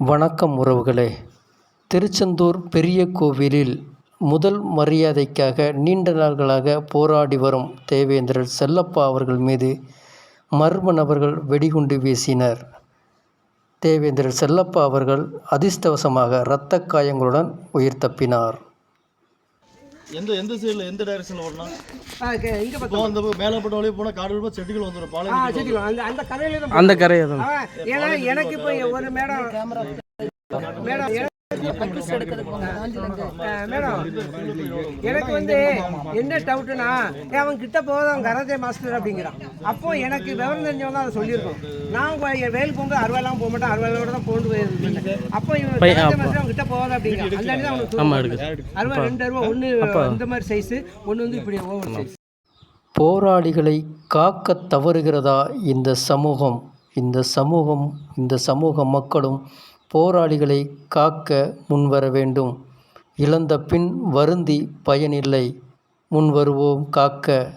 வணக்கம் உறவுகளே. திருச்செந்தூர் பெரிய கோவிலில் முதல் மரியாதைக்காக நீண்ட நாள்களாக போராடி வரும் தேவேந்திரர் செல்லப்பா அவர்கள் மீது மர்ம நபர்கள் வெடிகுண்டு வீசினர். தேவேந்திரர் செல்லப்பா அவர்கள் அதிர்ஷ்டவசமாக இரத்த காயங்களுடன் உயிர் தப்பினார். எந்த எந்த சைடில் எந்த டைரக்ஷனில் ஓடணும் ஆ, கே- இங்க இப்போ. அந்த மேலப்பட்ட வழியே போனால் காடு வழியா செடிகள் வந்துடும் பாளையம் சரி, அந்த அந்த கரையில தான் அந்த கரையை தான் ஏன்னா எனக்கு இப்போ ஒரு மேடம் மேடம் எனக்கு- வந்து என்ன டவுட்னா அவன் கிட்ட போதும் கராத்தே மாஸ்டர் அப்படிங்கிறான். அப்போ எனக்கு விவரம் தெரிஞ்சவங்க தான் அதை சொல்லியிருக்கோம். நான் உங்க வேல் போங்க அறுவையெல்லாம் போக மாட்டேன். அறுவையோட தான் கொண்டு போயிருந்தேன் அப்போ இவன் கராத்தே. மாஸ்டர் அவன் கிட்ட போகாத அப்படிங்கிறான். அந்த தான் அவனுக்கு அறுவை ரெண்டு அறுவை ஒன்று இந்த மாதிரி சைஸு ஒன்று வந்து இப்படி ஓவர் சைஸ் போராளிகளை காக்க தவறுகிறதா இந்த சமூகம்? இந்த சமூகம் இந்த சமூக மக்களும் போராளிகளை காக்க முன்வர வேண்டும். இழந்த பின் வருந்தி பயனில்லை. முன்வருவோம் காக்க.